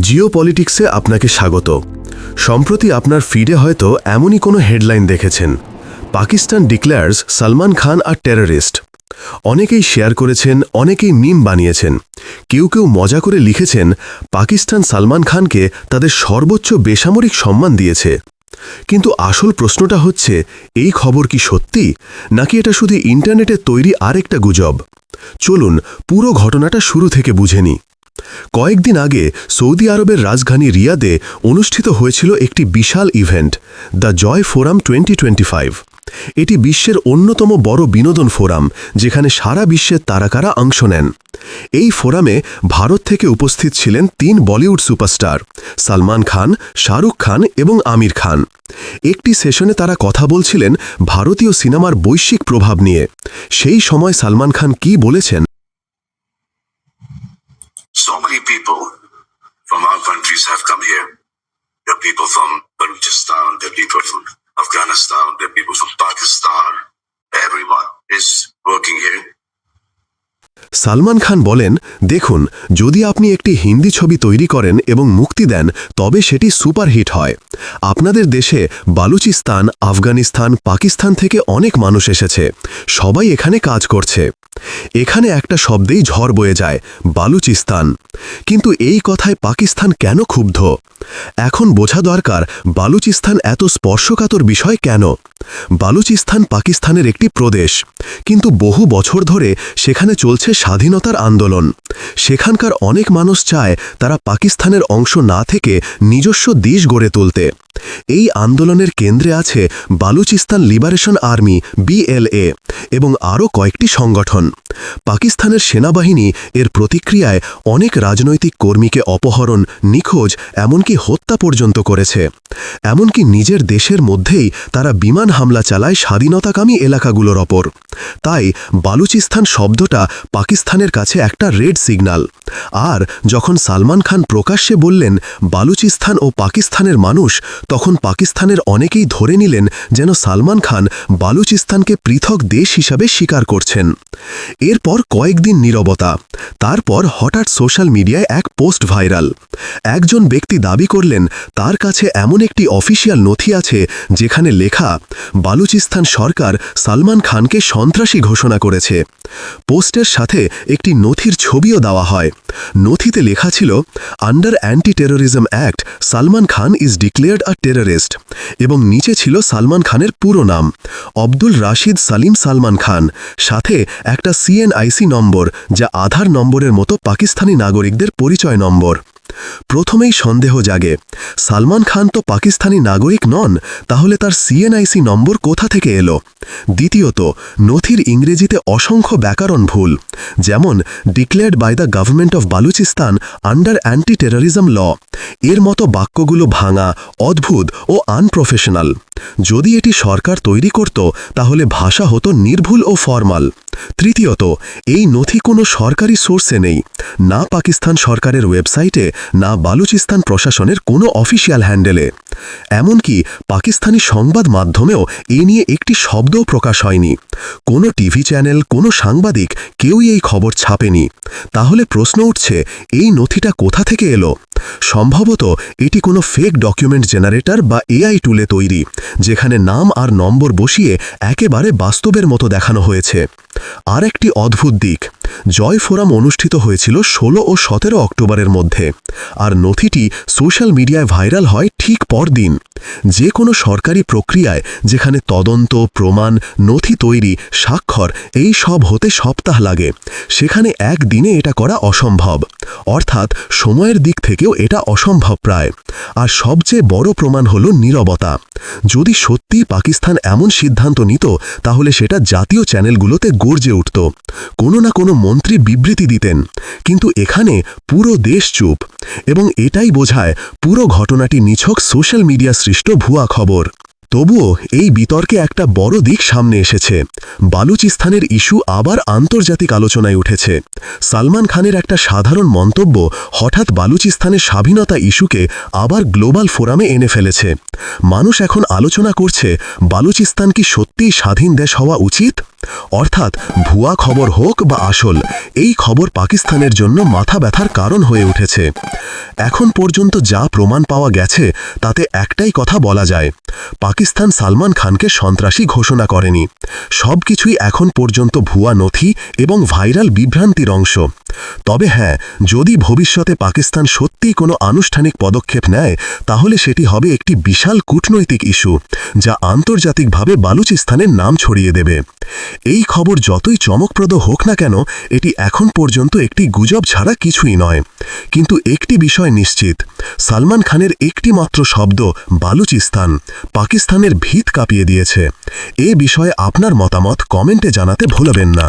জিও পলিটিক্সে আপনাকে স্বাগত। সম্প্রতি আপনার ফিডে হয়তো এমনই কোনো হেডলাইন দেখেছেন। পাকিস্তান ডিক্লেয়ার্স সালমান খান আর টেররিস্ট। অনেকেই শেয়ার করেছেন, অনেকেই মিম বানিয়েছেন। কেউ কেউ মজা করে লিখেছেন, পাকিস্তান সালমান খানকে তাদের সর্বোচ্চ বেসামরিক সম্মান দিয়েছে। কিন্তু আসল প্রশ্নটা হচ্ছে, এই খবর কি সত্যি? নাকি এটা শুধু ইন্টারনেটে তৈরি আরেকটা গুজব? চলুন, পুরো ঘটনাটা শুরু থেকে বুঝে নিই। কয়েকদিন আগে সৌদি আরবের রাজধানী রিয়াদে অনুষ্ঠিত হয়েছিল একটি বিশাল event, the joy forum twenty এটি বিশ্বের অন্যতম বড় বিনোদন ফোরাম, যেখানে সারা বিশ্বের তারকারা অংশ নেন। এই ফোরামে ভারত থেকে উপস্থিত ছিলেন তিন বলিউড সুপারস্টার, সালমান খান, শাহরুখ খান এবং আমির খান। একটি সেশনে তারা কথা বলছিলেন ভারতীয় সিনেমার বৈশ্বিক প্রভাব নিয়ে। সেই সময় সালমান খান কি বলেছেন So many people from our countries have come here. There are people from Balochistan, there are people from Afghanistan, there are people from Pakistan. Everyone is working here. Salman Khan বলেন দেখুন যদি আপনি একটি হিন্দি ছবি তৈরি করেন এবং মুক্তি দেন তবে সেটি সুপারহিট হয় আপনাদের দেশে বালুচিস্তান আফগানিস্তান পাকিস্তান থেকে অনেক মানুষ এসেছে সবাই এখানে কাজ করছে এখানে একটা শব্দেই ঝড় বয়ে যায়, বালুচিস্তান। কিন্তু এই কথায় পাকিস্তান কেন ক্ষুব্ধ? এখন বোঝা দরকার বালুচিস্তান এত স্পর্শকাতর বিষয় কেন? বালুচিস্তান পাকিস্তানের একটি প্রদেশ, কিন্তু বহু বছর ধরে সেখানে চলছে স্বাধীনতার আন্দোলন। সেখানকার অনেক মানুষ চায় তারা পাকিস্তানের অংশ না থেকে নিজস্ব দেশ গড়ে তুলতে। এই আন্দোলনের কেন্দ্রে আছে বালুচিস্তান লিবারেশন আর্মি, বিএলএ, এবং আরও কয়েকটি সংগঠন। পাকিস্তানের সেনাবাহিনী এর প্রতিক্রিয়ায় অনেক রাজনৈতিক কর্মীকে অপহরণ, নিখোঁজ, এমনকি হত্যা পর্যন্ত করেছে। এমনকি নিজের দেশের মধ্যেই তারা বিমান হামলা চালায় স্বাধীনতাকামী এলাকাগুলোর ওপর। তাই বালুচিস্তান শব্দটা পাকিস্তানের কাছে একটা রেড সিগন্যাল। আর যখন সালমান খান প্রকাশ্যে বললেন, বালুচিস্তান ও পাকিস্তানের মানুষ তখন পাকিস্তানের অনেকেই ধরে নিলেন যেন সালমান খান বালুচিস্তানকে পৃথক দেশ হিসাবে স্বীকার করছেন। এরপর কয়েকদিন নীরবতা, তারপর হঠাৎ সোশ্যাল মিডিয়ায় এক পোস্ট ভাইরাল। একজন ব্যক্তি দাবি করলেন, তার কাছে এমন একটি অফিসিয়াল নথি আছে যেখানে লেখা, বালুচিস্তান সরকার সালমান খানকে সন্ত্রাসী ঘোষণা করেছে। পোস্টের সাথে একটি নথির ছবিও দেওয়া হয়। নথিতে লেখা ছিল under anti terrorism act Salman Khan is declared a terrorist এবং নিচে ছিল সালমান খানের পুরো নাম অব্দুল রাশিদ সালিম সালমান খান সাথে একটা সিএনআইসি নম্বর যা আধার নম্বরের মতো পাকিস্তানি নাগরিকদের পরিচয় নম্বর। প্রথমেই সন্দেহ জাগে, সালমান খান তো পাকিস্তানি নাগরিক নন, তাহলে তার সিএনআইসি নম্বর কোথা থেকে এলো? দ্বিতীয়ত, নথির ইংরেজিতে অসংখ্য ব্যাকরণ ভুল, যেমন declared by the government of Balochistan under anti terrorism law এর মতো বাক্যগুলো ভাঙা, অদ্ভুত ও আনপ্রফেশনাল যদি এটি সরকার তৈরি করত, তাহলে ভাষা হতো নির্ভুল ও ফরমাল। তৃতীয়ত, এই নথি কোনো সরকারি সোর্সে নেই। না পাকিস্তান সরকারের ওয়েবসাইটে, না বালুচিস্তান প্রশাসনের কোনো অফিসিয়াল হ্যান্ডেলে। এমনকি পাকিস্তানি সংবাদ মাধ্যমেও এ নিয়ে একটি শব্দও প্রকাশ হয়নি। কোনো টিভি চ্যানেল, কোনো সাংবাদিক কেউই এই খবর ছাপেনি। তাহলে প্রশ্ন উঠছে, এই নথিটা কোথা থেকে এলো? সম্ভবত এটি কোনো ফেক ডকুমেন্ট জেনারেটর বা এআই টুলে তৈরি, যেখানে নাম আর নম্বর বসিয়ে একেবারে বাস্তবের মতো দেখানো হয়েছে। আর একটি অদ্ভুত দিক। জয় ফোরাম অনুষ্ঠিত হয়েছিল ষোলো ও সতেরো অক্টোবরের মধ্যে। আর নথিটি সোশ্যাল মিডিয়ায় ভাইরাল হয় ঠিক পরদিন। যে কোনো সরকারি প্রক্রিয়ায় যেখানে তদন্ত, প্রমাণ, নথি তৈরি, স্বাক্ষর, এই সব হতে সপ্তাহ লাগে। সেখানে একদিনে এটা করা অসম্ভব। অর্থাৎ সময়ের দিক থেকেও এটা অসম্ভব প্রায়। আর সবচেয়ে বড় প্রমাণ হল নীরবতা। যদি সত্যি পাকিস্তান এমন সিদ্ধান্ত নিত, তাহলে সেটা জাতীয় চ্যানেলগুলোতে গর্জে উঠত। কোনো না কোনো মন্ত্রী বিবৃতি দিতেন, কিন্তু এখানে পুরো দেশ চুপ এবং এটাই বোঝায় পুরো ঘটনাটি নিছক সোশ্যাল মিডিয়া সৃষ্ট ভুয়া খবর। তবুও এই বিতর্কে একটা বড় দিক সামনে এসেছে। বালুচিস্তানের ইস্যু আবার আন্তর্জাতিক আলোচনায় উঠেছে। সালমান খানের একটা সাধারণ মন্তব্য হঠাৎ বালুচিস্তানের স্বাধীনতা ইস্যুকে আবার গ্লোবাল ফোরামে এনে ফেলেছে। মানুষ এখন আলোচনা করছে, বালুচিস্তান কি সত্যিই স্বাধীন দেশ হওয়া উচিত? অর্থাৎ ভুয়া খবর হোক বা আসল, এই খবর পাকিস্তানের জন্য মাথা ব্যথার কারণ হয়ে উঠেছে। এখন পর্যন্ত যা প্রমাণ পাওয়া গেছে, তাতে একটাই কথা বলা যায়। পাকিস্তান সালমান খানকে সন্ত্রাসী ঘোষণা করেনি। সব কিছুই এখন পর্যন্ত ভুয়া নথি এবং ভাইরাল বিভ্রান্তির অংশ। তবে হ্যাঁ যদি ভবিষ্যতে পাকিস্তান সত্যিই কোনো আনুষ্ঠানিক পদক্ষেপ নেয়, তাহলে সেটি হবে একটি বিশাল কূটনৈতিক ইস্যু, যা আন্তর্জাতিকভাবে বালুচিস্তানের নাম ছড়িয়ে দেবে। এই খবর যতই চমকপ্রদ হোক না কেন, এটি এখন পর্যন্ত একটি গুজব ছাড়া কিছুই নয়। কিন্তু একটি বিষয় নিশ্চিত, সালমান খানের একটি মাত্র শব্দ বালুচিস্তান, পাকিস্তানের ভিত কাঁপিয়ে দিয়েছে। এ বিষয়ে আপনার মতামত কমেন্টে জানাতে ভুলবেন না।